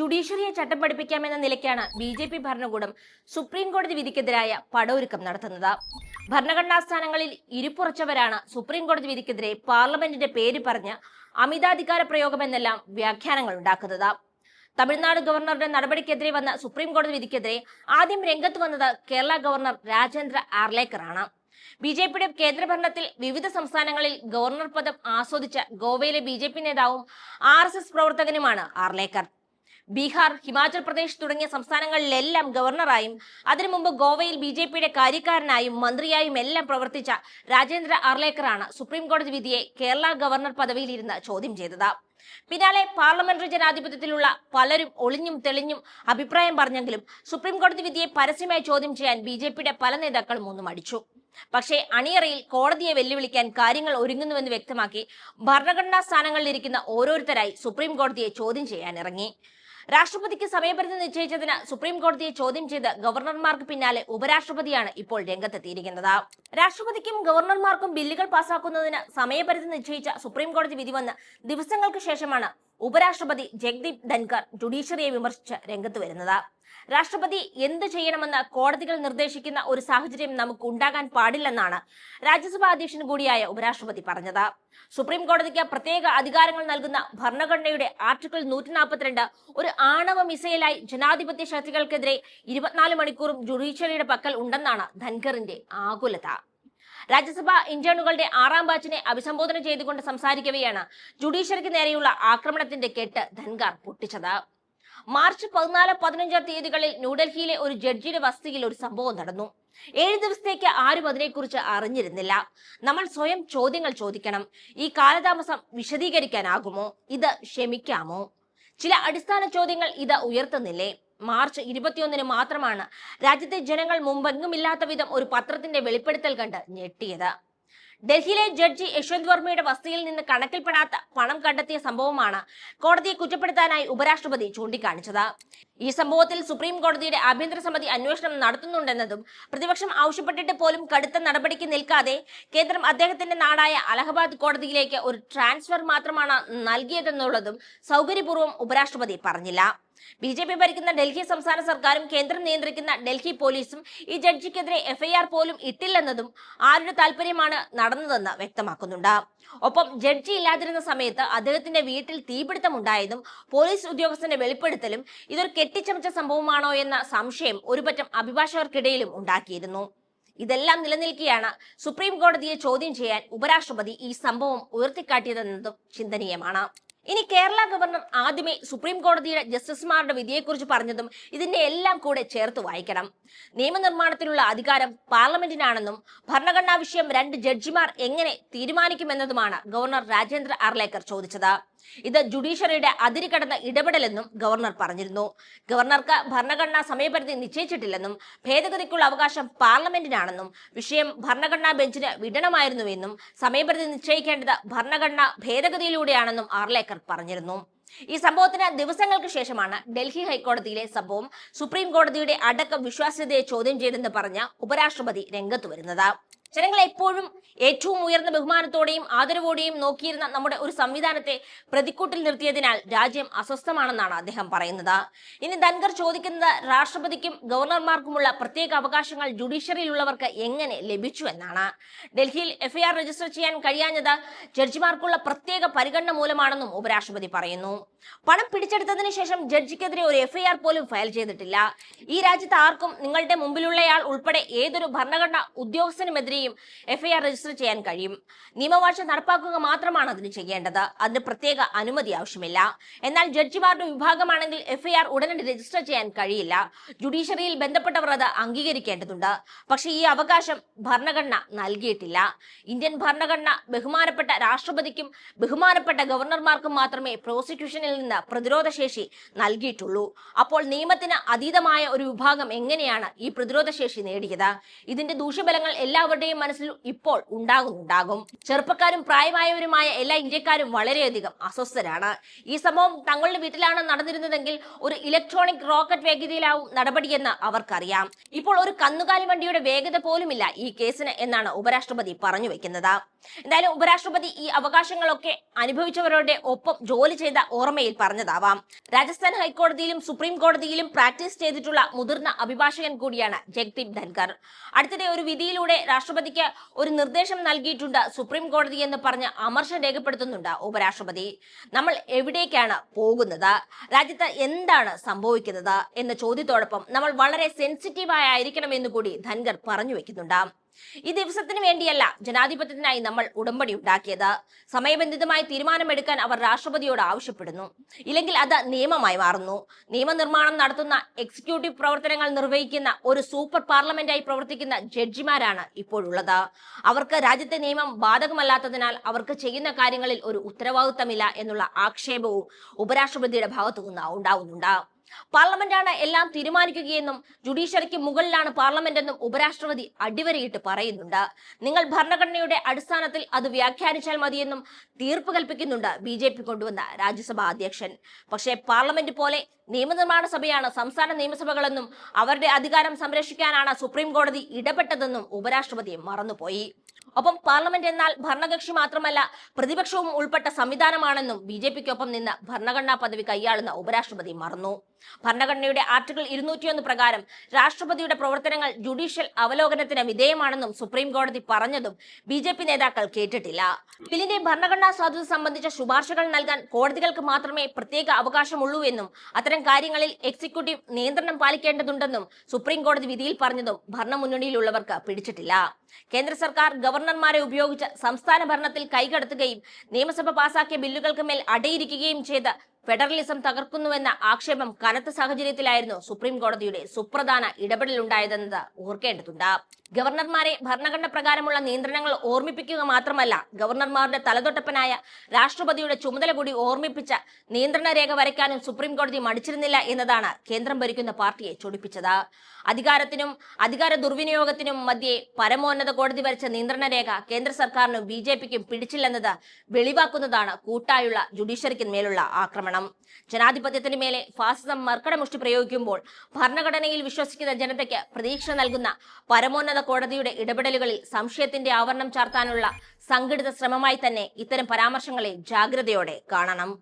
ജുഡീഷ്യറിയെ ചട്ടം പഠിപ്പിക്കാമെന്ന നിലയ്ക്കാണ് ബി ജെ പി ഭരണകൂടം സുപ്രീം കോടതി വിധിക്കെതിരായ പടയൊരുക്കം നടത്തുന്നത്. ഭരണഘടനാ സ്ഥാനങ്ങളിൽ ഇരുപ്പുറച്ചവരാണ് സുപ്രീം കോടതി വിധിക്കെതിരെ പാർലമെന്റിന്റെ പേര് പറഞ്ഞ് അമിതാധികാര പ്രയോഗമെന്നെല്ലാം വ്യാഖ്യാനങ്ങൾ ഉണ്ടാക്കുന്നത്. തമിഴ്നാട് ഗവർണറുടെ നടപടിക്കെതിരെ വന്ന സുപ്രീം കോടതി വിധിക്കെതിരെ ആദ്യം രംഗത്ത് വന്നത് കേരള ഗവർണർ രാജേന്ദ്ര ആർലേക്കർ ആണ് ബി ജെ പിയുടെ കേന്ദ്രഭരണത്തിൽ വിവിധ സംസ്ഥാനങ്ങളിൽ ഗവർണർ പദം ആസ്വദിച്ച ഗോവയിലെ ബി ജെ പി നേതാവും ആർ എസ് എസ് പ്രവർത്തകനുമാണ് ആർലേക്കർ. ബീഹാർ ഹിമാചൽ പ്രദേശ് തുടങ്ങിയ സംസ്ഥാനങ്ങളിലെല്ലാം ഗവർണറായും അതിനു മുമ്പ് ഗോവയിൽ ബി ജെ പിയുടെ കാര്യക്കാരനായും മന്ത്രിയായും എല്ലാം പ്രവർത്തിച്ച രാജേന്ദ്ര അർലേക്കറാണ് സുപ്രീം കോടതി വിധിയെ കേരള ഗവർണർ പദവിയിലിരുന്ന് ചോദ്യം ചെയ്തത്. പിന്നാലെ പാർലമെന്ററി ജനാധിപത്യത്തിലുള്ള പലരും ഒളിഞ്ഞും തെളിഞ്ഞും അഭിപ്രായം പറഞ്ഞെങ്കിലും സുപ്രീം കോടതി വിധിയെ പരസ്യമായി ചോദ്യം ചെയ്യാൻ ബി ജെ പിയുടെ പല നേതാക്കളും ഒന്നും അടിച്ചു. പക്ഷേ അണിയറയിൽ കോടതിയെ വെല്ലുവിളിക്കാൻ കാര്യങ്ങൾ ഒരുങ്ങുന്നുവെന്ന് വ്യക്തമാക്കി ഭരണഘടനാ സ്ഥാനങ്ങളിലിരിക്കുന്ന ഓരോരുത്തരായി സുപ്രീം കോടതിയെ ചോദ്യം ചെയ്യാൻ ഇറങ്ങി രാഷ്ട്രപതിക്ക് സമയപരിധി നിശ്ചയിച്ചതിന് സുപ്രീം കോടതിയെ ചോദ്യം ചെയ്ത് ഗവർണർമാർക്ക് പിന്നാലെ ഉപരാഷ്ട്രപതിയാണ് ഇപ്പോൾ രംഗത്തെത്തിയിരിക്കുന്നത്. രാഷ്ട്രപതിക്കും ഗവർണർമാർക്കും ബില്ലുകൾ പാസാക്കുന്നതിന് സമയപരിധി നിശ്ചയിച്ച സുപ്രീം കോടതി വിധി വന്ന് ദിവസങ്ങൾക്ക് ശേഷമാണ് ഉപരാഷ്ട്രപതി ജഗ്ദീപ് ധൻകർ ജുഡീഷ്യറിയെ വിമർശിച്ച് രംഗത്ത് വരുന്നത്. രാഷ്ട്രപതി എന്ത് ചെയ്യണമെന്ന് കോടതികൾ നിർദ്ദേശിക്കുന്ന ഒരു സാഹചര്യം നമുക്ക് ഉണ്ടാകാൻ പാടില്ലെന്നാണ് രാജ്യസഭാ അധ്യക്ഷൻ കൂടിയായ ഉപരാഷ്ട്രപതി പറഞ്ഞത്. സുപ്രീം കോടതിക്ക് പ്രത്യേക അധികാരങ്ങൾ നൽകുന്ന ഭരണഘടനയുടെ ആർട്ടിക്കിൾ നൂറ്റി നാൽപ്പത്തിരണ്ട് ഒരു ആണവ മിസൈലായി ജനാധിപത്യ ശക്തികൾക്കെതിരെ ഇരുപത്തിനാല് മണിക്കൂറും ജുഡീഷ്യറിയുടെ പക്കൽ ഉണ്ടെന്നാണ് ധൻഖറിന്റെ ആകുലത. രാജ്യസഭാ ഇന്റേണുകളുടെ ആറാം ബാച്ചിനെ അഭിസംബോധന ചെയ്തുകൊണ്ട് സംസാരിക്കവെയാണ് ജുഡീഷ്യറിക്ക് നേരെയുള്ള ആക്രമണത്തിന്റെ കെട്ട് ധൻഖാർ പൊട്ടിച്ചത്. മാർച്ച് പതിനാല് പതിനഞ്ച് തീയതികളിൽ ന്യൂഡൽഹിയിലെ ഒരു ജഡ്ജിയുടെ വസതിയിൽ ഒരു സംഭവം നടന്നു. ഏഴ് ദിവസത്തേക്ക് ആരും അതിനെക്കുറിച്ച് അറിഞ്ഞിരുന്നില്ല. നമ്മൾ സ്വയം ചോദ്യങ്ങൾ ചോദിക്കണം. ഈ കാലതാമസം വിശദീകരിക്കാനാകുമോ? ഇത് ക്ഷമിക്കാമോ? ചില അടിസ്ഥാന ചോദ്യങ്ങൾ ഇത് ഉയർത്തുന്നില്ലേ? മാർച്ച് ഇരുപത്തിയൊന്നിന് മാത്രമാണ് രാജ്യത്തെ ജനങ്ങൾ മുമ്പെങ്ങുമില്ലാത്ത വിധം ഒരു പത്രത്തിന്റെ വെളിപ്പെടുത്തൽ കണ്ട് ഞെട്ടിയത്. ഡൽഹിയിലെ ജഡ്ജി യശ്വന്ത് വർമ്മയുടെ വസതിയിൽ നിന്ന് കണക്കിൽപ്പെടാത്ത പണം കണ്ടെത്തിയ സംഭവമാണ് കോടതിയെ കുറ്റപ്പെടുത്താനായി ഉപരാഷ്ട്രപതി ചൂണ്ടിക്കാണിച്ചത്. ഈ സംഭവത്തിൽ സുപ്രീം കോടതിയുടെ ആഭ്യന്തര സമിതി അന്വേഷണം നടത്തുന്നുണ്ടെന്നതും പ്രതിപക്ഷം ആവശ്യപ്പെട്ടിട്ട് പോലും കടുത്ത നടപടിക്ക് നിൽക്കാതെ കേന്ദ്രം അദ്ദേഹത്തിന്റെ നാടായ അലഹബാദ് കോടതിയിലേക്ക് ഒരു ട്രാൻസ്ഫർ മാത്രമാണ് നൽകിയതെന്നുള്ളതും സൗകര്യപൂർവം ഉപരാഷ്ട്രപതി പറഞ്ഞില്ല. ബി ജെ പി ഭരിക്കുന്ന ഡൽഹി സംസ്ഥാന സർക്കാരും കേന്ദ്രം നിയന്ത്രിക്കുന്ന ഡൽഹി പോലീസും ഈ ജഡ്ജിക്കെതിരെ എഫ്ഐആർ പോലും ഇട്ടില്ലെന്നതും ആരുടെ താല്പര്യമാണ് നടന്നതെന്ന് വ്യക്തമാക്കുന്നുണ്ട്. ഒപ്പം ജഡ്ജി ഇല്ലാതിരുന്ന സമയത്ത് അദ്ദേഹത്തിന്റെ വീട്ടിൽ തീപിടുത്തമുണ്ടായതും പോലീസ് ഉദ്യോഗസ്ഥന്റെ വെളിപ്പെടുത്തലും ഇതൊരു കെട്ടിച്ചമച്ച സംഭവമാണോ എന്ന സംശയം ഒരുപറ്റം അഭിഭാഷകർക്കിടയിലും ഉണ്ടാക്കിയിരുന്നു. ഇതെല്ലാം നിലനിൽക്കെയാണ് സുപ്രീം കോടതിയെ ചോദ്യം ചെയ്യാൻ ഉപരാഷ്ട്രപതി ഈ സംഭവം ഉയർത്തിക്കാട്ടിയതെന്നതും ചിന്തനീയമാണ്. ഇനി കേരള ഗവർണർ ആദ്യമേ സുപ്രീം കോടതിയുടെ ജസ്റ്റിസുമാരുടെ വിധിയെക്കുറിച്ച് പറഞ്ഞതും ഇതിന്റെ എല്ലാം കൂടെ ചേർത്ത് വായിക്കണം. നിയമനിർമ്മാണത്തിനുള്ള അധികാരം പാർലമെന്റിനാണെന്നും ഭരണഘടനാ വിഷയം രണ്ട് ജഡ്ജിമാർ എങ്ങനെ തീരുമാനിക്കുമെന്നതുമാണ് ഗവർണർ രാജേന്ദ്ര അർലേക്കർ ചോദിച്ചത്. ഇത് ജുഡീഷ്യറിയുടെ അതിര് കടന്ന ഇടപെടലെന്നും ഗവർണർ പറഞ്ഞിരുന്നു. ഗവർണർക്ക് ഭരണഘടനാ സമയപരിധി നിശ്ചയിച്ചിട്ടില്ലെന്നും ഭേദഗതിക്കുള്ള അവകാശം പാർലമെന്റിനാണെന്നും വിഷയം ഭരണഘടനാ ബെഞ്ചിന് വിടണമായിരുന്നുവെന്നും സമയപരിധി നിശ്ചയിക്കേണ്ടത് ഭരണഘടനാ ഭേദഗതിയിലൂടെയാണെന്നും ആർലേക്കർ പറഞ്ഞിരുന്നു. ഈ സംഭവത്തിന് ദിവസങ്ങൾക്ക് ശേഷമാണ് ഡൽഹി ഹൈക്കോടതിയിലെ സംഭവം സുപ്രീം കോടതിയുടെ അടക്കം വിശ്വാസ്യതയെ ചോദ്യം ചെയ്തെന്ന് പറഞ്ഞ ഉപരാഷ്ട്രപതി രംഗത്ത് വരുന്നത്. ജനങ്ങൾ എപ്പോഴും ഏറ്റവും ഉയർന്ന ബഹുമാനത്തോടെയും ആദരവോടെയും നോക്കിയിരുന്ന നമ്മുടെ ഒരു സംവിധാനത്തെ പ്രതിക്കൂട്ടിൽ നിർത്തിയതിനാൽ രാജ്യം അസ്വസ്ഥമാണെന്നാണ് അദ്ദേഹം പറയുന്നത്. ഇനി ധൻകർ ചോദിക്കുന്നത് രാഷ്ട്രപതിക്കും ഗവർണർമാർക്കുമുള്ള പ്രത്യേക അവകാശങ്ങൾ ജുഡീഷ്യറിയിലുള്ളവർക്ക് എങ്ങനെ ലഭിച്ചു എന്നാണ്. ഡൽഹിയിൽ എഫ്ഐആർ രജിസ്റ്റർ ചെയ്യാൻ കഴിയാഞ്ഞത് ജഡ്ജിമാർക്കുള്ള പ്രത്യേക പരിഗണന മൂലമാണെന്നും ഉപരാഷ്ട്രപതി പറയുന്നു. പണം പിടിച്ചെടുത്തതിന് ശേഷം ജഡ്ജിക്കെതിരെ ഒരു എഫ്ഐആർ പോലും ഫയൽ ചെയ്തിട്ടില്ല. ഈ രാജ്യത്ത് ആർക്കും നിങ്ങളുടെ മുമ്പിലുള്ളയാൾ ഉൾപ്പെടെ ഏതൊരു ഭരണഘടനാ ഉദ്യോഗസ്ഥനുമെതിരെയും എഫ്ഐആർ രജിസ്റ്റർ ചെയ്യാൻ കഴിയും. നിയമവാഴ്ച നടപ്പാക്കുക മാത്രമാണ് അതിന് ചെയ്യേണ്ടത്. അതിന് പ്രത്യേക അനുമതി ആവശ്യമില്ല. എന്നാൽ ജഡ്ജിമാരുടെ വിഭാഗമാണെങ്കിൽ എഫ്ഐആർ ഉടനടി രജിസ്റ്റർ ചെയ്യാൻ കഴിയില്ല. ജുഡീഷ്യറിയിൽ ബന്ധപ്പെട്ടവർ അത് അംഗീകരിക്കേണ്ടതുണ്ട്. പക്ഷേ ഈ അവകാശം ഭരണഘടന നൽകിയിട്ടില്ല. ഇന്ത്യൻ ഭരണഘടന ബഹുമാനപ്പെട്ട രാഷ്ട്രപതിക്കും ബഹുമാനപ്പെട്ട ഗവർണർമാർക്കും മാത്രമേ പ്രോസിക്യൂഷനിൽ നിന്ന് പ്രതിരോധശേഷി നൽകിയിട്ടുള്ളൂ. അപ്പോൾ നിയമത്തിന് അതീതമായ ഒരു വിഭാഗം എങ്ങനെയാണ് ഈ പ്രതിരോധശേഷി നേടിയത്? ഇതിന്റെ ദൂഷ്യബലങ്ങൾ എല്ലാവരുടെയും മനസ്സിൽ ഇപ്പോൾ ഉണ്ടാകുന്നുണ്ടാകും. ചെറുപ്പക്കാരും പ്രായമായവരുമായ എല്ലാ ഇന്ത്യക്കാരും വളരെയധികം അസ്വസ്ഥരാണ്. ഈ സംഭവം തങ്ങളുടെ വീട്ടിലാണ് നടന്നിരുന്നതെങ്കിൽ ഒരു ഇലക്ട്രോണിക് റോക്കറ്റ് വേഗതയിലാവും നടപടിയെന്ന് അവർക്കറിയാം. ഇപ്പോൾ ഒരു കന്നുകാലി വണ്ടിയുടെ വേഗത പോലുമില്ല ഈ കേസിന് എന്നാണ് ഉപരാഷ്ട്രപതി പറഞ്ഞു വെക്കുന്നത്. എന്തായാലും ഉപരാഷ്ട്രപതി ഈ അവകാശങ്ങളൊക്കെ അനുഭവിച്ചവരുടെ ഒപ്പം ജോലി ചെയ്ത ഓർമ്മയിൽ പറഞ്ഞതാവാം. രാജസ്ഥാൻ ഹൈക്കോടതിയിലും സുപ്രീം കോടതിയിലും പ്രാക്ടീസ് ചെയ്തിട്ടുള്ള മുതിർന്ന അഭിഭാഷകൻ കൂടിയാണ് ജഗ്ദീപ് ധൻകർ അടുത്തിടെ ഒരു വിധിയിലൂടെ രാഷ്ട്രപതിക്ക് ഒരു നിർദ്ദേശം നൽകിയിട്ടുണ്ട് സുപ്രീം കോടതി എന്ന് പറഞ്ഞ് അമർഷം രേഖപ്പെടുത്തുന്നുണ്ട് ഉപരാഷ്ട്രപതി. നമ്മൾ എവിടേക്കാണ് പോകുന്നത്? രാജ്യത്ത് എന്താണ് സംഭവിക്കുന്നത്? എന്ന ചോദ്യത്തോടൊപ്പം നമ്മൾ വളരെ സെൻസിറ്റീവായിരിക്കണം എന്ന് കൂടി ധൻകർ പറഞ്ഞു വെക്കുന്നുണ്ട്. ഈ ദിവസത്തിന് വേണ്ടിയല്ല ജനാധിപത്യത്തിനായി നമ്മൾ ഉടമ്പടി ഉണ്ടാക്കിയത്. സമയബന്ധിതമായി തീരുമാനമെടുക്കാൻ അവർ രാഷ്ട്രപതിയോട് ആവശ്യപ്പെടുന്നു. ഇല്ലെങ്കിൽ അത് നിയമമായി മാറുന്നു. നിയമനിർമ്മാണം നടത്തുന്ന എക്സിക്യൂട്ടീവ് പ്രവർത്തനങ്ങൾ നിർവഹിക്കുന്ന ഒരു സൂപ്പർ പാർലമെന്റായി പ്രവർത്തിക്കുന്ന ജഡ്ജിമാരാണ് ഇപ്പോഴുള്ളത്. അവർക്ക് രാജ്യത്തെ നിയമം ബാധകമല്ലാത്തതിനാൽ അവർക്ക് ചെയ്യുന്ന കാര്യങ്ങളിൽ ഒരു ഉത്തരവാദിത്തമില്ല എന്നുള്ള ആക്ഷേപവും ഉപരാഷ്ട്രപതിയുടെ ഭാഗത്തു നിന്ന് ഉണ്ടാവുന്നുണ്ട്. പാർലമെന്റാണ് എല്ലാം തീരുമാനിക്കുകയെന്നും ജുഡീഷ്യറിക്ക് മുകളിലാണ് പാർലമെന്റ് എന്നും ഉപരാഷ്ട്രപതി അടിവരയിട്ട് പറയുന്നുണ്ട്. നിങ്ങൾ ഭരണഘടനയുടെ അടിസ്ഥാനത്തിൽ അത് വ്യാഖ്യാനിച്ചാൽ മതിയെന്നും തീർപ്പ് കൽപ്പിക്കുന്നുണ്ട് ബി ജെ പി കൊണ്ടുവന്ന രാജ്യസഭാ അധ്യക്ഷൻ. പക്ഷേ പാർലമെന്റ് പോലെ നിയമനിർമ്മാണ സഭയാണ് സംസ്ഥാന നിയമസഭകളെന്നും അവരുടെ അധികാരം സംരക്ഷിക്കാനാണ് സുപ്രീം കോടതി ഇടപെട്ടതെന്നും ഉപരാഷ്ട്രപതി മറന്നുപോയി. ഒപ്പം പാർലമെന്റ് എന്നാൽ ഭരണകക്ഷി മാത്രമല്ല പ്രതിപക്ഷവും ഉൾപ്പെട്ട സംവിധാനമാണെന്നും ബി ജെ പിക്കൊപ്പം നിന്ന് ഭരണഘടനാ പദവി കൈയാളുന്ന ഉപരാഷ്ട്രപതി മറന്നു. ഭരണഘടനയുടെ ആർട്ടിക്കിൾ ഇരുന്നൂറ്റിയൊന്ന് പ്രകാരം രാഷ്ട്രപതിയുടെ പ്രവർത്തനങ്ങൾ ജുഡീഷ്യൽ അവലോകനത്തിന് വിധേയമാണെന്നും സുപ്രീം കോടതി പറഞ്ഞതും ബി ജെ പി നേതാക്കൾ കേട്ടിട്ടില്ല. ബില്ലിന്റെ ഭരണഘടനാ സാധുത സംബന്ധിച്ച ശുപാർശകൾ നൽകാൻ കോടതികൾക്ക് മാത്രമേ പ്രത്യേക അവകാശമുള്ളൂ എന്നും അത്തരം കാര്യങ്ങളിൽ എക്സിക്യൂട്ടീവ് നിയന്ത്രണം പാലിക്കേണ്ടതുണ്ടെന്നും സുപ്രീം കോടതി വിധിയിൽ പറഞ്ഞതും ഭരണമുന്നണിയിലുള്ളവർക്ക് പിടിച്ചിട്ടില്ല. കേന്ദ്ര സർക്കാർ ഗവർണർമാരെ ഉപയോഗിച്ച് സംസ്ഥാന ഭരണത്തിൽ കൈകടത്തുകയും നിയമസഭ പാസാക്കിയ ബില്ലുകൾക്ക് മേൽ അടയിരിക്കുകയും ചെയ്ത് ഫെഡറലിസം തകർക്കുന്നുവെന്ന ആക്ഷേപം കനത്ത സാഹചര്യത്തിലായിരുന്നു സുപ്രീം കോടതിയുടെ സുപ്രധാന ഇടപെടലുണ്ടായതെന്നത് ഓർക്കേണ്ടതുണ്ട്. ഗവർണർമാരെ ഭരണഘടന പ്രകാരമുള്ള നിയന്ത്രണങ്ങൾ ഓർമ്മിപ്പിക്കുക മാത്രമല്ല ഗവർണർമാരുടെ തലതൊട്ടപ്പനായ രാഷ്ട്രപതിയുടെ ചുമതല കൂടി ഓർമ്മിപ്പിച്ച നിയന്ത്രണ രേഖ വരയ്ക്കാനും സുപ്രീം കോടതി മടിച്ചിരുന്നില്ല എന്നതാണ് കേന്ദ്രം ഭരിക്കുന്ന പാർട്ടിയെ ചൊടിപ്പിച്ചത്. അധികാരത്തിനും അധികാര ദുർവിനിയോഗത്തിനും മധ്യേ പരമോന്നത കോടതി വരച്ച നിയന്ത്രണ രേഖ കേന്ദ്ര സർക്കാരിനും ബി ജെ പിക്കും പിടിച്ചില്ലെന്നത് വെളിവാക്കുന്നതാണ് കൂട്ടായുള്ള ജുഡീഷ്യറിക്ക് മേലുള്ള ആക്രമണം. ജനാധിപത്യത്തിന് മേലെ ഫാസിസം മർക്കടമുഷ്ടി പ്രയോഗിക്കുമ്പോൾ ഭരണഘടനയിൽ വിശ്വസിക്കുന്ന ജനതയ്ക്ക് പ്രതീക്ഷ നൽകുന്ന പരമോന്നത കോടതിയുടെ ഇടപെടലുകളിൽ സംശയത്തിന്റെ ആവരണം ചാർത്താനുള്ള സംഘടിത ശ്രമമായി തന്നെ ഇത്തരം പരാമർശങ്ങളെ ജാഗ്രതയോടെ കാണണം.